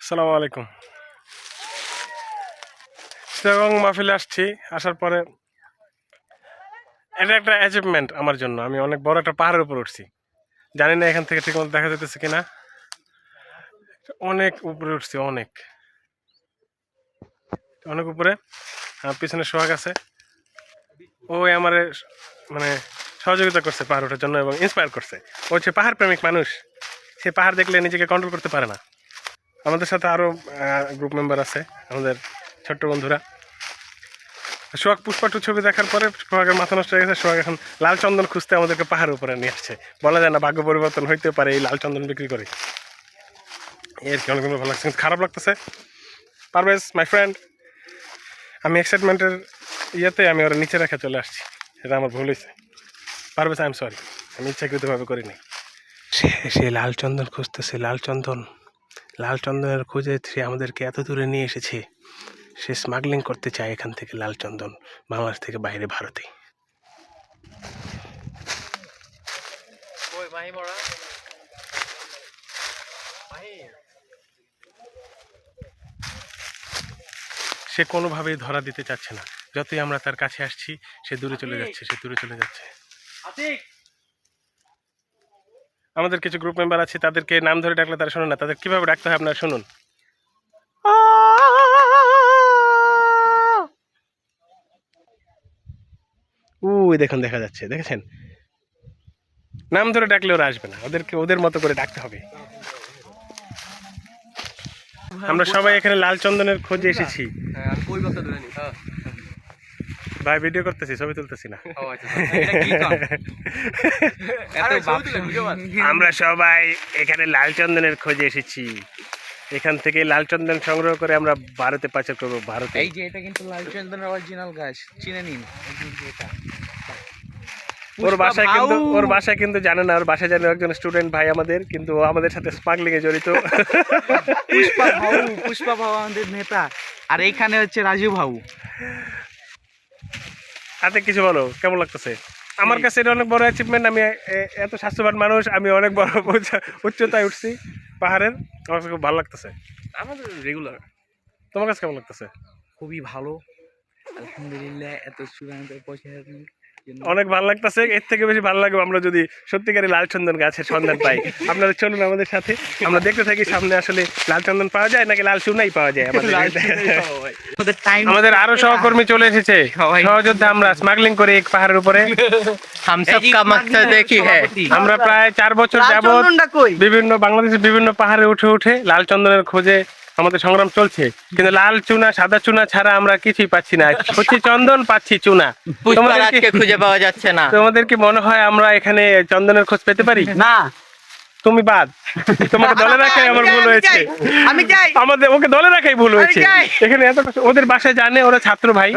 আসসালামু আলাইকুম। চিটাগং মাহফিলে আসছি, আসার পরে এটা একটা অ্যাচিভমেন্ট আমার জন্য। আমি অনেক বড় একটা পাহাড়ের উপর উঠছি। জানি না এখান থেকে ঠিকমতো দেখা যেতেছে কিনা। অনেক উপরে উঠছি, অনেক। অনেক উপরে। পিছনে সোহাগ আছে। ওই আমার মানে সহযোগিতা করছে পাহাড় ওঠার জন্য এবং ইন্সপায়ার করছে। ও হচ্ছে পাহাড় প্রেমিক মানুষ। সে পাহাড় দেখলে নিজেকে কন্ট্রোল করতে পারে না। আমাদের সাথে আরও গ্রুপ মেম্বার আছে, আমাদের ছোট্ট বন্ধুরা। সোহাগ পুষ্পাটু ছবি দেখার পরে সোহাগের মাথা নষ্ট হয়ে গেছে, সোহাগ এখন লাল চন্দন খুঁজতে আমাদেরকে পাহাড়ের উপরে নিয়ে আসছে। বলা যায় না, ভাগ্য পরিবর্তন হইতে পারে এই লাল চন্দন বিক্রি করে। এর কি অনেক ভালো লাগছে খারাপ লাগতেছে। পারভেজ মাই ফ্রেন্ড আমি এক্সাইটমেন্টের ইয়েতে আমি ওরা নিচে রেখে চলে আসছি, সেটা আমার ভুল হয়েছে পারভেজ আই এম সরি আমি ইচ্ছাকৃতভাবে করিনি। সে সে লাল চন্দন খুঁজতেছে, লাল চন্দন। লাল চন্দনের খোঁজে সে আমাদেরকে এত দূরে নিয়ে এসেছে। সে স্মাগলিং করতে চায় এখান থেকে লাল চন্দন বাংলাদেশ থেকে বাইরে ভারতে। সে কোনোভাবেই ধরা দিতে চাচ্ছে না। যতই আমরা তার কাছে আসছি সে দূরে চলে যাচ্ছে সে দূরে চলে যাচ্ছে। আতিক! আমাদের কিছু গ্রুপ মেম্বার আছে, তাদেরকে নাম ধরে ডাকলে তারা শুনুন না। তাদের কীভাবে ডাকতে হয় আপনারা শুনুন। উই, দেখুন, দেখা যাচ্ছে, দেখেছেন? নাম ধরে ডাকলে ওরা আসবে না। ওদেরকে, ওদের মতো করে ডাকতে হবে। আমরা সবাই এখানে লাল চন্দনের খোঁজে এসেছি হ্যাঁ আমি কই কথা ধরে নি হ্যাঁ ভাই ভিডিও করতেছি ছবি তুলতেছি না। আচ্ছা ভিডিও বান আমরা সবাই এখানে লাল চন্দনের খোঁজে এসেছি। এখান থেকে লাল চন্দন সংগ্রহ করে আমরা ভারতে পাচার করব ভারতে। এই যে এটা কিন্তু লালচন্দনের অরিজিনাল গাছ চিনে নিন। ওর বাসায় কিন্তু ওর বাসায় কিন্তু জানে না ওর বাসায় জানে একজন স্টুডেন্ট ভাই আমাদের কিন্তু আমাদের সাথে স্মাগলিং এ জড়িত। পুষ্পা ভাউ পুষ্পা ভাউ আমাদের নেতা। আর এইখানে হচ্ছে রাজু ভাউ। হাতে কিছু বলো কেমন লাগতেছে? আমার কাছে এটা অনেক বড় অ্যাচিভমেন্ট আমি এত স্বাস্থ্যবান মানুষ আমি অনেক বড় উচ্চ- উচ্চতায় উঠছি পাহাড়ের। আমার কাছে খুব ভালো লাগতেছে। আমাদের রেগুলার তোমার কাছে কেমন লাগতেছে? খুবই ভালো। আলহামদুলিল্লাহ এত পৌঁছানোর জন্য অনেক ভালো লাগতেছে এর থেকে বেশি ভালো লাগবে আমরা যদি সত্যিকারী লাল চন্দন গাছের সন্ধান পাই। আপনারা চলুন আমাদের সাথে আমরা দেখতে থাকি সামনে আসলে লাল চন্দন পাওয়া যায় নাকি লাল চুনাই পাওয়া যায় আমাদের? আরও সহকর্মী চলে এসেছে। সহযোদ্ধা আমরা স্মাগলিং করি এক পাহাড়ের উপরে। দেখি আমরা প্রায় চার বছর যাবত বিভিন্ন বাংলাদেশের বিভিন্ন পাহাড়ে উঠে উঠে লাল চন্দনের খোঁজে আমাদের সংগ্রাম চলছে। কিন্তু লাল চুনা সাদা চুনা ছাড়া আমরা কিছুই পাচ্ছি না। হচ্ছে চন্দন পাচ্ছি চুনা। তোমাদের খুঁজে পাওয়া যাচ্ছে না। তোমাদের কি মনে হয় আমরা এখানে চন্দনের খোঁজ পেতে পারি? না। তুমি বাদ। তোমাকে দলে রাখাই আমার ভুল হয়েছে। আমি যাই। আমাদের ওকে দলে রাখাই ভুল হয়েছে। এখানে এত ওদের বাসায় জানে ওরা ছাত্র ভাই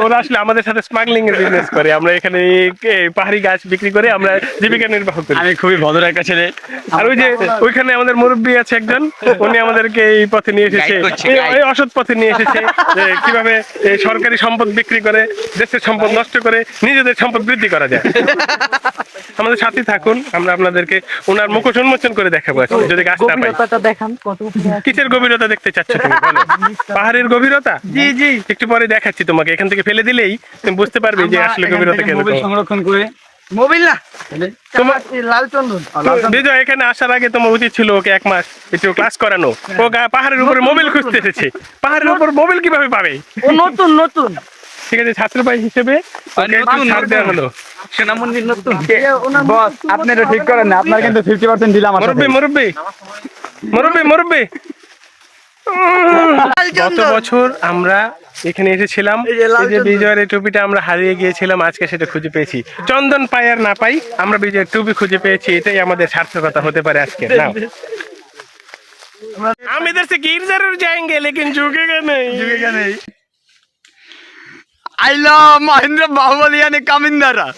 ওরা আসলে আমাদের সাথে স্মাগলিং এর বিজনেস করে। আমরা এখানে পাহাড়ি গাছ বিক্রি করে আমরা জীবিকা নির্বাহ করি। আমি খুবই ভদ্র একটা ছেলে। আর ওই যে ওইখানে আমাদের মুরব্বী আছে একজন উনি আমাদেরকে এই পথে নিয়ে এসেছে। এই- অসৎ পথে নিয়ে এসেছে। যে কীভাবে এই সরকারি সম্পদ বিক্রি করে দেশের সম্পদ নষ্ট করে নিজেদের সম্পদ বৃদ্ধি করা যায়। আমাদের সাথে থাকুন আমরা আপনাদেরকে ওনার মুখোশ উন্মোচন করে দেখাবো আজকে, যদি গাছ না পাই। গভীরতাটা দেখান কত কিসের গভীরতা দেখতে চাচ্ছ তুমি বলো? পাহাড়ের গভীরতা? জি জি। একটু পরে দেখাচ্ছি তোমাকে এখান থেকে ফেলে দিলেই তুমি বুঝতে পারবে যে আসলে গভীরতা কেন মোবাইল সংরক্ষণ করে মোবিল না! বিজয় এখানে আসার আগে তোমার উচিত ছিল ওকে এক মাস একটু ক্লাস করানো। ও পাহাড়ের উপরে মোবাইল খুঁজতে এসেছে। পাহাড়ের উপর মোবাইল কীভাবে পাবে? ও নতুন নতুন। ঠিক আছে ছাত্র ভাই হিসেবে ওকে একটু নতুন, ছাড় দেওয়া হলো সোনামন্দির নতুন বস আপনি এটা ঠিক করেন না আপনার কিন্তু ফিফটি পার্সেন্ট দিলাম আমার মুরব্বী মুরব্বী মুরব্বী মুরব্বী গত বছর আমরা এখানে এসেছিলাম এই যে লাল এই যে চন্দন। বিজয়ের এই টুপিটা আমরা হারিয়ে গিয়েছিলাম আজকে সেটা খুঁজে পেয়েছি চন্দন পাই আর না পাই আমরা বিজয়ের টুপি খুঁজে পেয়েছি এটাই আমাদের সার্থকতা হতে পারে আজকে নাও हम इधर से गिर जरूर जाएंगे लेकिन झुकेगा नहीं झुकेगा नहीं আইলা মহেন্দ্র বাহুবলী কামিন্দারা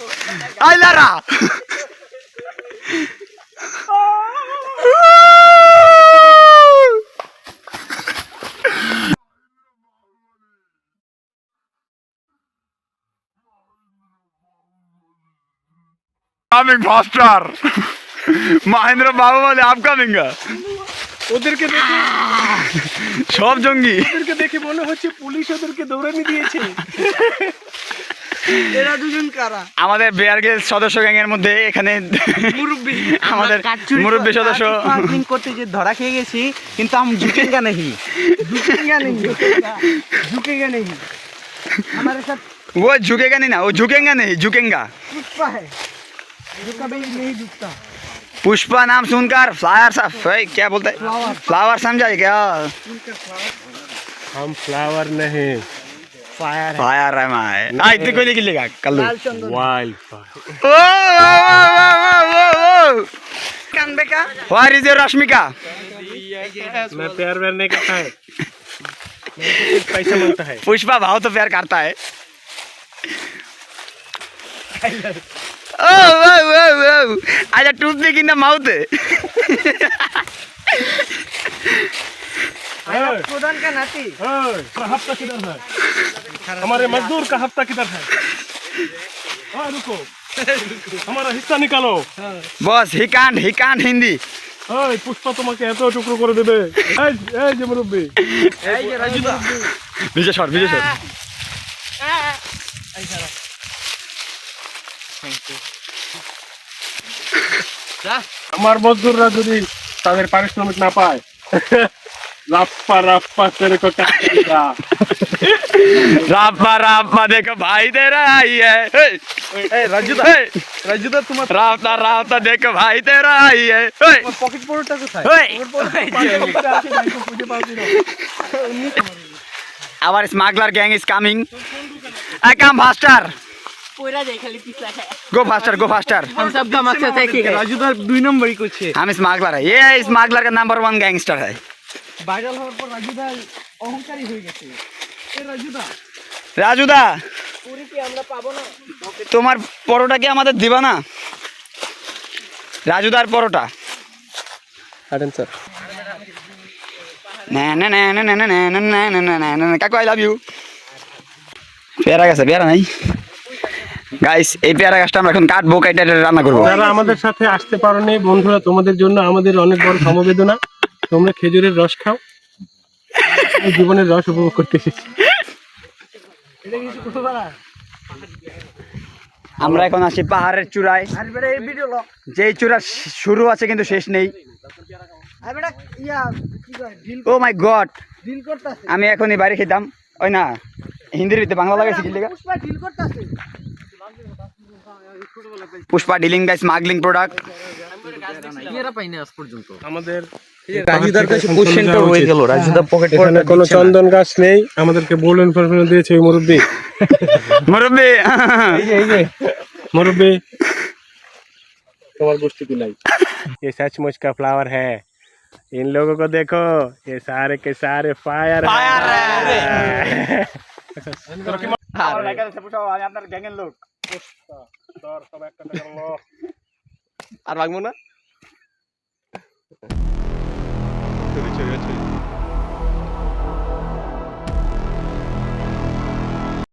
আইলারা Coming faster! Mahendra Baahubali upcoming ওদেরকে সব জঙ্গি ওদেরকে দেখে মনে হচ্ছে পুলিশ ওদেরকে দৌড়ানি দিয়েছে এরা দুজন কারা আমাদের বেয়ার গেল সদস্য গ্যাং এর মধ্যে এখানে মুরব্বী আমাদের মুরব্বী সদস্য স্মাগলিং করতে যে ধরা খেয়ে গেছি কিন্তু আমি ঝুঁকেঙ্গা नहीं झुकेगा नहीं झुकेगा नहीं हमारे साथ वो झुकेगा नहीं ना वो झुकेगा नहीं झुकेगा पुष्पा है जो कभी नहीं झुकता पुष्पा नाम सुनकर फ्लावर सा भाई क्या बोलते हैं फ्लावर समझा है क्या हम फ्लावर नहीं। फायर फायर है माय ना इतने कोई नहीं गिलेगा कल वाइल्ड फायर ओ कानबे का व्हाट इज़ योर रश्मिका मैं प्यार व्यार नहीं करता है मेरे को सिर्फ़ पैसा माँगता है। पुष्पा भाव तो प्यार करता है। ओ ओ ओ ओ आज टूथ इन द माउथ। प्रधान का नाती ओए, का हफ्ता किधर है हमारे मजदूर का हफ्ता किधर है हाँ रुको हमारा हिस्सा निकालो बस he can't he can't Hindi ওই পুষ্পা তোমাকে এত টুকরো করে দেবে এই এই যে মুরব্বী विजय सर विजय सर আমার মজদুররা যদি তাদের পারিশ্রমিক না পায় रप्पा रप्पा तेरे को क्या रप्पा देखो भाई तेरा आई है। रजुदा रजुदा तुम रावता रावता देखो भाई तेरा आई है। পকেট পড়টা কোথায় আবার স্মাগলার গ্যাং ইজ কামিং पूरा देख ली पिछला है। गो फास्टर गो फास्टर हम सब का मकसद है कि राजू दा 2 नंबर ही कुछ है। हम स्मागलर है। ये स्मागलर का नंबर वन गैंगस्टर है। ভাইরাল হওয়ার পর রাজু রাজুদা অহংকারী হয়ে গেছে এ রাজুদা পুরি কি আমরা পাবো না তোমার পরোটা কি আমাদের দিবা না রাজুদার পরোটা কাটেন স্যার কাকু আই লাভ ইউ পেয়ারা গেছে পেয়ারা নাই গাইস এই পেয়ারা গাছটা আমরা এখন কাটবো কাইটা রান্না করব যারা আমাদের সাথে আসতে পারো বন্ধুরা তোমাদের জন্য আমাদের অনেক বড় সমবেদনা তোমরা খেজুরের রস খাও। জীবনের রস উপভোগ করতে এসেছি। আমরা এখন আছি পাহাড়ের চূড়ায়। এই যেই চূড়া শুরু আছে কিন্তু শেষ নেই। আর বেটা ইয়া কি কয় deal oh my god deal করতাছে। আমি এখনই বাড়ি খেতাম। ওই না হিন্দির ভিতরে বাংলা লাগাইছি পুষ্পা ডিল করতাছে। Pushpa dealing the smuggling product আমাদের রাজুদার কাছে কোশ্চেনটা হয়ে গেল রাজুদা পকেট এখানে কোনো চন্দন গাছ নেই আমাদেরকে বোল্ড ইনফরমেশন দিয়েছে ওই মুরব্বী মুরব্বী मुरब्बी तुम्हारी गोष्ठी की लाई ये सचमुच का फ्लावर है इन लोगों को देखो ये सारे के सारे फायर फायर আপনার গ্যাংয়ের লোক আর ভাগবো না території.